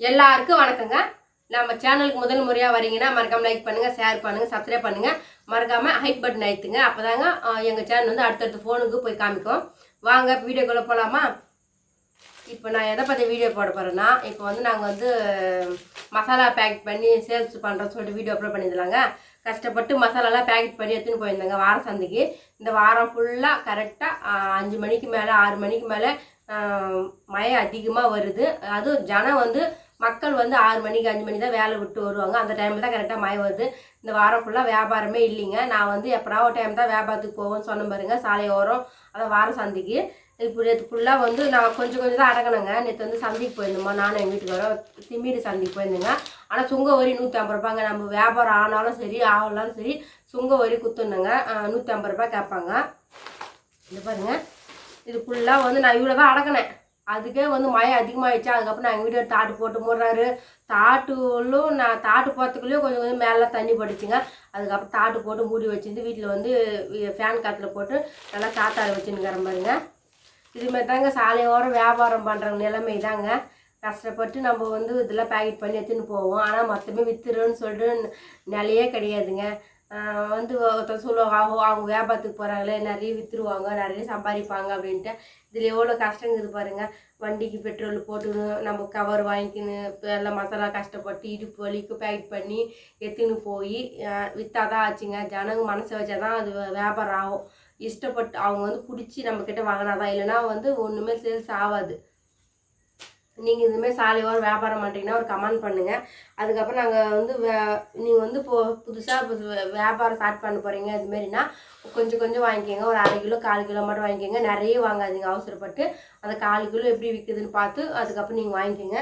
எல்லாருக்கும் வணக்கங்க. நம்ம சேனலுக்கு முதல் முறையாக வரீங்கன்னா மறக்காம லைக் பண்ணுங்கள் ஷேர் பண்ணுங்கள் சப்ஸ்கிரைப் பண்ணுங்கள் மறக்காமல் ஹைட் பட்டன் அழுத்துங்க. அப்போதாங்க எங்கள் சேனல் வந்து அடுத்தடுத்த ஃபோனுக்கு போய் காமிக்கும். வாங்க வீடியோக்குள்ளே போகலாமா இப்போ நான் எதை பற்றி வீடியோ போட போகிறேன்னா இப்போ வந்து நாங்கள் வந்து மசாலா பேக்கெட் பண்ணி சேல்ஸ் பண்ணுறோம் சொல்லிட்டு வீடியோ அப்லோட் பண்ணியிருந்தாங்க கஷ்டப்பட்டு மசாலாலாம் பேக்கெட் பண்ணி எடுத்துன்னு போயிருந்தாங்க வார சந்தைக்கு. இந்த வாரம் ஃபுல்லாக கரெக்டாக அஞ்சு மணிக்கு மேலே ஆறு மணிக்கு மேலே மழை அதிகமாக வருது. அதுவும் ஜனம் வந்து மக்கள் வந்து ஆறு மணிக்கு அஞ்சு மணி தான் வேலை விட்டு வருவாங்க. அந்த டைமில் தான் கரெக்டாக மழை வருது. இந்த வாரம் ஃபுல்லாக வியாபாரமே இல்லைங்க. நான் வந்து எப்படா ஒரு டைம் தான் வியாபாரத்துக்கு போவேன்னு சொன்ன பாருங்க. சாலையோரம் அதான் வாரம் சந்தைக்கு. இப்போ நேற்று ஃபுல்லாக வந்து நான் கொஞ்சம் கொஞ்சம் தான் அடக்கணுங்க நேற்று வந்து சந்தைக்கு போயிருந்தோமா நானும் எங்கள் வீட்டுக்காரோம் திமீரி சந்தைக்கு போயிருந்தேங்க. ஆனால் சுங்க வரி நூற்றி ஐம்பது ரூபாங்க நம்ம வியாபாரம் ஆனாலும் சரி ஆகலாலும் சரி சுங்க வரி குத்துணுங்க நூற்றி ஐம்பது ரூபாய் கேட்பாங்க. இது பாருங்க. இது ஃபுல்லாக வந்து நான் இவ்வளோ தான் அடக்கினேன். அதுக்கே வந்து மழை அதிகமாகிடுச்சு அதுக்கப்புறம் நான் எங்கள் வீட்டு தாட்டு போட்டு போடுறாரு தாட்டுலும் நான் தாட்டு போகிறதுக்குள்ளேயும் கொஞ்சம் கொஞ்சம் மேலே தண்ணி பட்டுச்சுங்க. அதுக்கப்புறம் தாட்டு போட்டு மூடி வச்சுருந்து வீட்டில் வந்து ஃபேன் காற்றுல போட்டு நல்லா காத்தாட வச்சுன்னுக்கிற மாதிரிங்க. இதுமாரி தாங்க சாலையோரம் வியாபாரம் பண்ணுற நிலைமை தாங்க கஷ்டப்பட்டு நம்ம வந்து இதெல்லாம் பேக்கெட் பண்ணி எடுத்துன்னு போவோம். ஆனால் மொத்தமே வித்துருன்னு சொல்லிட்டு நிலையே கிடையாதுங்க. வந்து ஒருத்தர் சொல்லுவாங்க ஆகோ அவங்க வியாபாரத்துக்கு போகிறாங்களே நிறைய விற்றுருவாங்க நிறைய சம்பாதிப்பாங்க அப்படின்ட்டு. இதில் எவ்வளோ கஷ்டங்கிறது பாருங்க. வண்டிக்கு பெட்ரோல் போட்டுக்கணும் நம்ம கவர் வாங்கிக்கின்னு இப்போ எல்லாம் மசாலா கஷ்டப்பட்டு இடுப்பு வலிக்கு பேக் பண்ணி எடுத்துன்னு போய் விற்றாதான் ஆச்சுங்க. ஜனங்க மனசை வச்சா தான் அது வியாபாரம் ஆகும். இஷ்டப்பட்டு அவங்க வந்து பிடிச்சி நம்மக்கிட்ட வாங்கினா தான். இல்லைன்னா வந்து ஒன்றுமே சேல்ஸ் ஆகாது. நீங்கள் இதுமாரி சாலையோரம் வியாபாரம் பண்ணுறீங்கன்னா ஒரு கமெண்ட் பண்ணுங்கள் அதுக்கப்புறம் நாங்கள் வந்து வே நீங்கள் வந்து இப்போ புதுசாக வியாபாரம் ஸ்டார்ட் பண்ண போகிறீங்க இதுமாரினா கொஞ்சம் கொஞ்சம் வாங்கிக்கோங்க. ஒரு அரை கிலோ கால் கிலோ மட்டும் வாங்கிக்கோங்க. நிறைய வாங்காதீங்க அவசரப்பட்டு. அந்த கால் கிலோ எப்படி விற்குதுன்னு பார்த்து அதுக்கப்புறம் நீங்கள் வாங்கிக்கோங்க.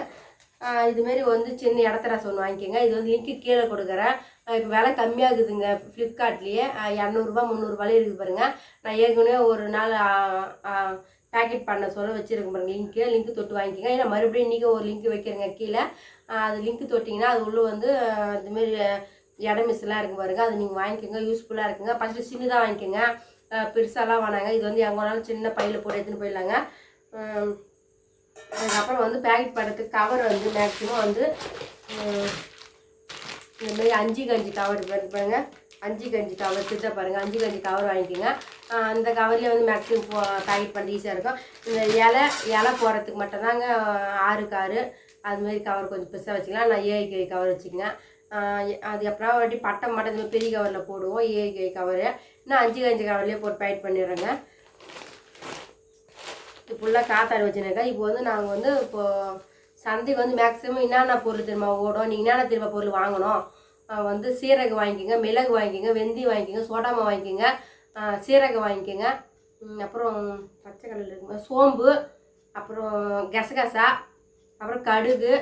இதுமாரி வந்து சின்ன இடத்த ஒன்று வாங்கிக்கோங்க. இது வந்து லிங்க்கு கீழே கொடுக்குறேன். இப்போ விலை கம்மியாகுதுங்க ஃப்ளிப்கார்ட்லேயே இரநூறுபா முந்நூறுபாலே இருக்குது பாருங்கள் நான் ஏற்கனவே ஒரு நாள் பேக்கெட் பண்ண சொல்ல வச்சுருக்க பாருங்க. லிங்க்கு லிங்க் தொட்டு வாங்கிக்கோங்க. ஏன்னா மறுபடியும் நீங்கள் ஒரு லிங்க் வைக்கிறீங்க கீழே. அது லிங்க் தொட்டிங்கன்னா அது உள்ளே வந்து ஆஹ் இதுமாரி மிஸ்லாம் இருக்கு பாருங்க. அது நீங்கள் வாங்கிக்கோங்க. யூஸ்ஃபுல்லாக இருக்குங்க. ஃபஸ்ட்டு சின்னதாக வாங்கிக்கோங்க. பெருசாலாம் வேணாங்க. இது வந்து எங்கே வேணாலும் சின்ன பையில் போட்டு எடுத்துன்னு போயிடலாங்க. அதுக்கப்புறம் வந்து பேக்கெட் பண்ணுறதுக்கு கவர் வந்து மேக்ஸிமம் வந்து இந்தமாரி அஞ்சு கஞ்சி கவர் பாருங்கள் பாருங்க. அஞ்சு கஞ்சி கவர் திட்ட பாருங்கள் அஞ்சு கஞ்சி கவர் வாங்கிக்கோங்க. அந்த கவர்லேயே வந்து மேக்ஸிமம் பேக்கெட் பண்ண ஈஸியாக இருக்கும். இந்த இலை இலை போடுறதுக்கு மட்டும்தாங்க ஆறுக்கு ஆறு அது அதுமாரி கவர் கொஞ்சம் பெருசாக வச்சுக்கலாம். நான் ஏஐகே கவர் வச்சுக்கங்க. அதுக்கப்புறம் அது வாட்டி பட்டம் மட்டும் இந்த பெரிய கவரில் போடுவோம். ஏஐகே கவரு இன்னும் அஞ்சு அஞ்சு கவர்லேயே போட்டு பேக்கெட் பண்ணிடுறேங்க. இது ஃபுல்லாக காத்தாடி வச்சுருக்கேன் இப்போ வந்து நாங்கள் வந்து இப்போது சந்தைக்கு வந்து மேக்ஸிமம் என்னென்ன பொருள் திரும்ப ஓடும். நீங்கள் என்னென்ன திரும்ப பொருள் வாங்கணும். வந்து சீரகு வாங்கிக்கோங்க மிளகு வாங்கிக்கோங்க வெந்தி வாங்கிக்கோங்க சோடாமா வாங்கிக்கோங்க. சீரகம் வாங்கிக்கோங்க. அப்புறம் பச்சை கடல் இருக்குங்க சோம்பு அப்புறம் கசகசா அப்புறம் கடுகு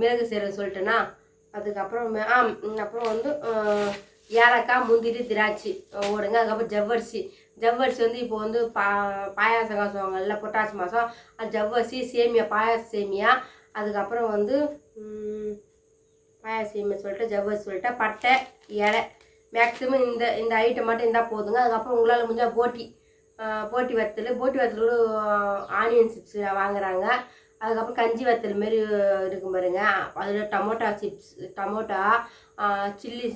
மிளகு சீரகம் சொல்லிட்டேன்னா அதுக்கப்புறம் ஆ அப்புறம் வந்து ஏலக்காய் முந்திரி திராட்சை ஓடுங்க அதுக்கப்புறம் ஜவ்வரிசி. ஜவ்வரிசி வந்து இப்போ வந்து பா பாயாசம் காசுவாங்கல்ல புரட்டாசி மாதம் அது ஜவ்வரிசி சேமியா பாயாச சேமியா. அதுக்கப்புறம் வந்து பாயாச சேமியா சொல்லிட்டு ஜவ்வரிசி சொல்லிட்டு பட்டை இலை மேக்ஸிமம் இந்த இந்த ஐட்டம் மட்டும் இருந்தால் போதுங்க. அதுக்கப்புறம் உங்களால் முடிஞ்சால் போட்டி போட்டி வத்தல். போட்டி வத்தல் ஆனியன் சிப்ஸ் வாங்குறாங்க. அதுக்கப்புறம் கஞ்சி வத்தல் மாரி இருக்கும் பாருங்க. அதில் டமோட்டா சிப்ஸ் டமோட்டா சில்லி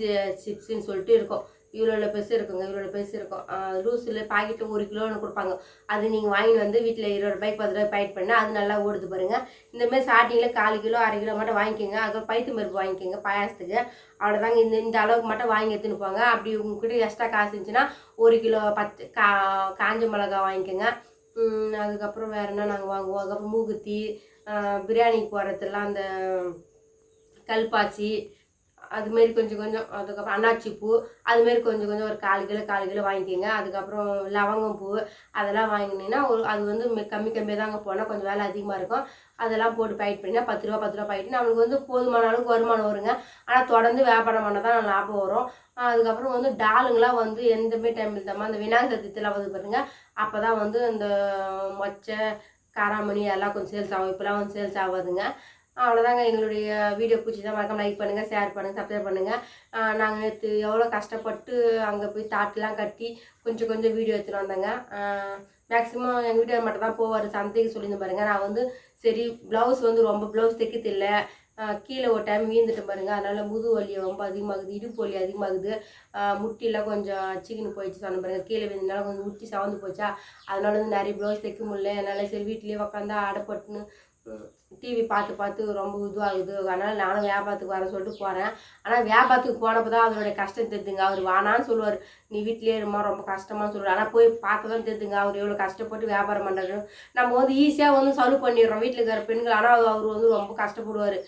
சிப்ஸுன்னு சொல்லிட்டு இருக்கும். இவ்வளோ பெருசு இருக்குங்க இவ்வளோ பெருசு இருக்கும். லூஸில் பாக்கெட்டு ஒரு கிலோன்னு கொடுப்பாங்க. அது நீங்கள் வாங்கி வந்து வீட்டில் இருபது ரூபாய்க்கு பத்து ரூபாய் பயிட் பண்ணால் அது நல்லா ஓடுது பாருங்கள் இந்தமாரி ஸ்டார்டிங்கில் கால் கிலோ அரை கிலோ மட்டும் வாங்கிக்கோங்க. அதுக்கப்புறம் பைத்து மருப்பு வாங்கிக்கோங்க பாயாசத்துக்கு. அவ்வளோதாங்க இந்த இந்த அளவுக்கு மட்டும் வாங்கி எடுத்துன்னு போங்க. அப்படி உங்ககிட்ட எக்ஸ்ட்ரா காசு இருந்துச்சுன்னா ஒரு கிலோ பத்து கா காஞ்ச மிளகா வாங்கிக்கோங்க. அதுக்கப்புறம் வேறு என்ன நாங்கள் வாங்குவோம்? அதுக்கப்புறம் மூக்குத்தி பிரியாணிக்கு போகிறதுலாம் அந்த கல்பாச்சி அதுமாரி கொஞ்சம் கொஞ்சம் அதுக்கப்புறம் அன்னாச்சி பூ அதுமாரி கொஞ்சம் கொஞ்சம் ஒரு கால் கிலோ கால் கிலோ வாங்கிக்கோங்க. அதுக்கப்புறம் லவங்கம் பூ அதெல்லாம் வாங்கினீங்கன்னா ஒரு அது வந்து கம்மி கம்மியாக தாங்க போனால் கொஞ்சம் வேலை அதிகமாக இருக்கும். அதெல்லாம் போட்டு பயிட் பண்ணினா பத்து ரூபா பத்து ரூபா பயிட்டு நம்மளுக்கு வந்து போதுமான அளவுக்கு வருமானம் வருங்க. ஆனால் தொடர்ந்து வியாபாரம் பண்ணால் தான் லாபம் வரும். அதுக்கப்புறம் வந்து டாலுங்கெலாம் வந்து எந்தமே டைம் இல்லாமல் அந்த விநாயகர் சதுர்த்திலாம் வந்து பாருங்க. அப்போ தான் வந்து இந்த மொச்சை காராமணி எல்லாம் கொஞ்சம் சேல்ஸ் ஆகும். இப்போலாம் வந்து சேல்ஸ் ஆகாதுங்க. அவ்வளோதாங்க எங்களுடைய வீடியோ பிடிச்சிதான் மறக்காம லைக் பண்ணுங்கள் ஷேர் பண்ணுங்கள் சப்ஸ்கிரைப் பண்ணுங்கள் நாங்கள் நேற்று எவ்வளோ கஷ்டப்பட்டு அங்கே போய் தாட்டெலாம் கட்டி கொஞ்சம் கொஞ்சம் வீடியோ எடுத்துகிட்டு வந்தேங்க. மேக்ஸிமம் எங்கள் வீட்டில் மட்டும் தான் போவார் சந்தைக்கு சொல்லியிருந்து பாருங்கள் நான் வந்து சரி ப்ளவுஸ் வந்து ரொம்ப ப்ளவுஸ் தைக்கிறது கீழே ஒரு டைம் வீழ்ந்துட்டு பாருங்க. அதனால் முது வலி ரொம்ப அதிகமாகுது இடுப்பு வலி அதிகமாகுது. முட்டிலாம் கொஞ்சம் சிக்கன் போயிடுச்சு சொன்ன பாருங்க. கீழே விழுந்தனால கொஞ்சம் முட்டி சவந்து போச்சா. அதனால வந்து நிறைய ப்ளவுஸ் தைக்க முடியல. என்னால் சரி வீட்லேயே உக்காந்தா அடைப்பட்டுன்னு டிவி பார்த்து பார்த்து ரொம்ப இதுவாகுது. அதனால் நானும் வியாபாரத்துக்கு வரேன் சொல்லிட்டு போகிறேன் ஆனால் வியாபாரத்துக்கு போனப்போ தான் அதனுடைய கஷ்டம் தெரிஞ்சுங்க. அவர் வானான்னு சொல்லுவார். நீ வீட்டிலே இருமா ரொம்ப கஷ்டமான்னு சொல்லுவார். ஆனால் போய் பார்த்து தான் தெரிஞ்சுங்க. அவர் எவ்வளோ கஷ்டப்பட்டு வியாபாரம் பண்ணுறாரு நம்ம வந்து ஈஸியாக வந்து சலுவு பண்ணிடுறோம். வீட்டில் இருக்கிற பெண்கள். ஆனால் அவர் வந்து ரொம்ப கஷ்டப்படுவார்.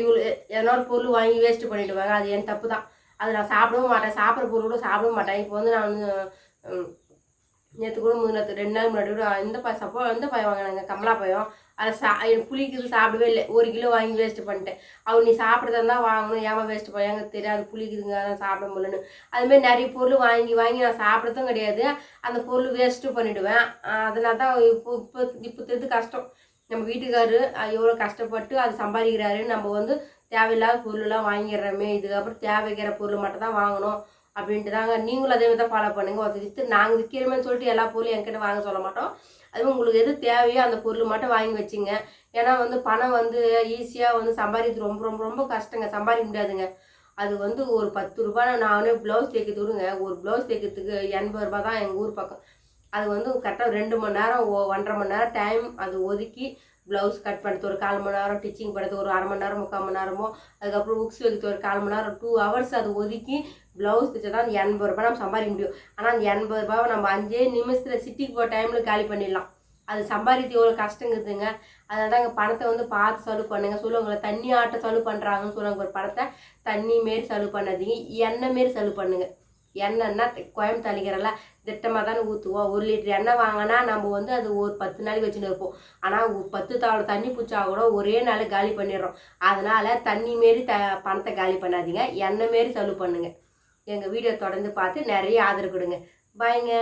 இவ்வளோ என்னோட பொருள் வாங்கி வேஸ்ட் பண்ணிவிடுவாங்க அது என் தப்பு தான். அது நான் சாப்பிடவும் மாட்டேன். சாப்பிட்ற பொருள் கூட சாப்பிடவும் மாட்டேன். இப்போ வந்து நான் வந்து நேற்று கூட முதல் ரெண்டு நாள் முன்னாடி கூட இந்த பாய் சப்போ இந்த பாய் வாங்கினாங்க. கமலா பயம் அதை சா எனக்கு புளிக்குது சாப்பிடவே இல்லை. ஒரு கிலோ வாங்கி வேஸ்ட்டு பண்ணிட்டேன். அவர் நீ சாப்பிட்றதா தான் வாங்கணும். ஏமா வேஸ்ட்டு பண்ண தெரியாது. புளிக்குதுங்க. அதான் சாப்பிட முடியலன்னு. அதுமாரி நிறைய பொருள் வாங்கி வாங்கி நான் சாப்பிட்றதும் கிடையாது. அந்த பொருள் வேஸ்ட்டும் பண்ணிவிடுவேன் அதனால தான் இப்போ இப்போ இப்போ தெரிஞ்சு கஷ்டம். நம்ம வீட்டுக்காரரு எவ்வளோ கஷ்டப்பட்டு அது சம்பாதிக்கிறாரு. நம்ம வந்து தேவையில்லாத பொருளெல்லாம் வாங்கிடுறோமே. இதுக்கப்புறம் தேவைக்கிற பொருள் மட்டும் தான் வாங்கணும். அப்படின்ட்டு தாங்க. நீங்களும் அதே மாதிரி தான் ஃபாலோ பண்ணுங்கள் ஒருத்தர் விற்று நாங்கள் விற்கிறோமேன்னு சொல்லிட்டு எல்லா பொருளும் என்கிட்ட வாங்க சொல்ல மாட்டோம். அதுவும் உங்களுக்கு எது தேவையோ அந்த பொருள் மட்டும் வாங்கி வச்சுங்க. ஏன்னா வந்து பணம் வந்து ஈஸியாக வந்து சம்பாதிக்கிறது ரொம்ப ரொம்ப ரொம்ப கஷ்டங்க. சம்பாதிக்க முடியாதுங்க. அது வந்து ஒரு பத்து ரூபா நானே ப்ளவுஸ் தைக்கிறது விடுங்க ஒரு ப்ளவுஸ் தைக்கிறதுக்கு எண்பது ரூபா தான் எங்கள் ஊர் பக்கம். அது வந்து கரெக்டாக ரெண்டு மணி நேரம் ஒன்றரை மணி நேரம் டைம் அது ஒதுக்கி ப்ளவுஸ் கட் பண்ணுறது ஒரு கால் மணி நேரம் டிச்சிங் பண்ணுறது ஒரு அரை மணி நேரம் முக்கால் மணி நேரமோ அதுக்கப்புறம் உக்ஸ் வைக்கிறது ஒரு கால் மணி நேரம் டூ ஹவர்ஸ் அது ஒதுக்கி ப்ளவுஸ் தைச்சா தான் அந்த எண்பது ரூபாய் நம்ம சம்பாதிக்க முடியும். ஆனால் அந்த எண்பது ரூபாவை நம்ம அஞ்சே நிமிஷத்தில் சிட்டிக்கு போகிற டைமில் காலி பண்ணிடலாம். அது சம்பாதித்து எவ்வளோ கஷ்டங்குதுங்க அதனால தாங்க பணத்தை வந்து பார்த்து செலவு பண்ணுங்க. சொல்லுவாங்களே தண்ணி ஆட்ட செலவு பண்ணுறாங்கன்னு சொல்லுவாங்க ஒரு பணத்தை தண்ணி மாரி செலவு பண்ணாதீங்க எண்ணெய் மாரி செலவு பண்ணுங்கள் எண்ணெய்னா கோயம்பு தளிக்கிறல திட்டமாக தானே ஊற்றுவோம் ஒரு லிட்டர் எண்ணெய் வாங்கினா நம்ம வந்து அது ஒரு பத்து நாளைக்கு வச்சுன்னு இருப்போம். ஆனால் பத்து தாவளை தண்ணி பிடிச்சா கூட ஒரே நாள் காலி பண்ணிடுறோம். அதனால தண்ணி மாரி த பணத்தை காலி பண்ணாதீங்க. எண்ணெய் மாரி செலவு பண்ணுங்க. எங்கள் வீடியோ தொடர்ந்து பார்த்து நிறைய ஆதரவு கொடுங்க. பாய்ங்க.